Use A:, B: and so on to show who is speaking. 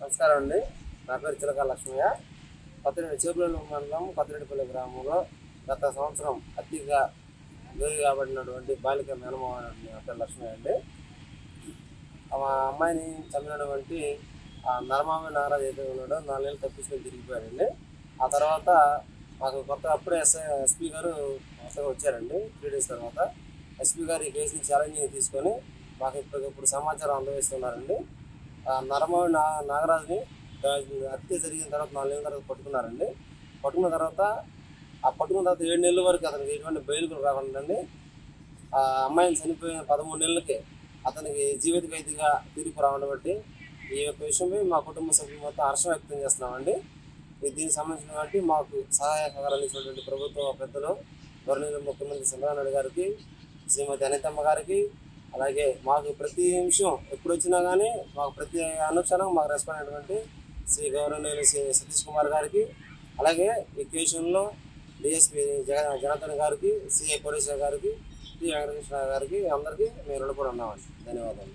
A: నమస్కారం అండి. నా పేరు చిలక లక్ష్మయ్య. కొత్తరెడ్డి చేపలూరు మండలం కొత్తరెడ్డిపల్లి గ్రామంలో గత సంవత్సరం అతిగా గురి కాబడినటువంటి బాలిక మేనమావ నా పేరు లక్ష్మయ్య అండి. మా అమ్మాయిని చంపినటువంటి ఆ నరమామి నారాజు అయితే ఉన్నాడో నాలుగేళ్ళు తప్పించుకొని తిరిగిపోయారండి ఆ తర్వాత మాకు కొత్త అప్పుడే ఎస్ఐ ఎస్పీ గారు కొత్తగా వచ్చారండి. త్రీ డేస్ తర్వాత ఎస్పీ గారు ఈ కేసుని ఛాలెంజింగ్ తీసుకొని మాకు ఇప్పటికిప్పుడు సమాచారం అందజేస్తున్నారండి. నరమవి నా నాగరాజుని హత్య జరిగిన తర్వాత నాలుగు నెలల తర్వాత పట్టుకున్నారండి. పట్టుకున్న తర్వాత ఆ పట్టుకున్న తర్వాత ఏడు నెలల వరకు అతనికి ఎటువంటి బెయిల్ కూడా రాకుండా ఆ అమ్మాయిని చనిపోయిన పదమూడు నెలలకే అతనికి జీవిత ఖైదీగా తీర్పు రావడం బట్టి ఈ యొక్క విషయమై మా కుటుంబ సభ్యులు మొత్తం హర్షం వ్యక్తం చేస్తున్నామండి. దీనికి సంబంధించిన బట్టి మాకు సహాయ సహకారాలు ఇచ్చినటువంటి ప్రభుత్వ పెద్దలు గవర్నర్ ముఖ్యమంత్రి చంద్రబాబు నాయుడు గారికి శ్రీమతి అనితమ్మ గారికి అలాగే మాకు ప్రతి నిమిషం ఎప్పుడు వచ్చినా కానీ మాకు ప్రతి అనుక్షణం మాకు రెస్పాండ్ అయినటువంటి శ్రీ గౌరవనీయులు శ్రీ సతీష్ కుమార్ గారికి అలాగే ఈ కేసులో డిఎస్పీ జగ జనార్దన్ గారికి సిఐ కోటేశ్వర గారికి టి వెంకటకృష్ణ గారికి అందరికీ మేము రుణపడి ఉన్నామండి. ధన్యవాదాలు.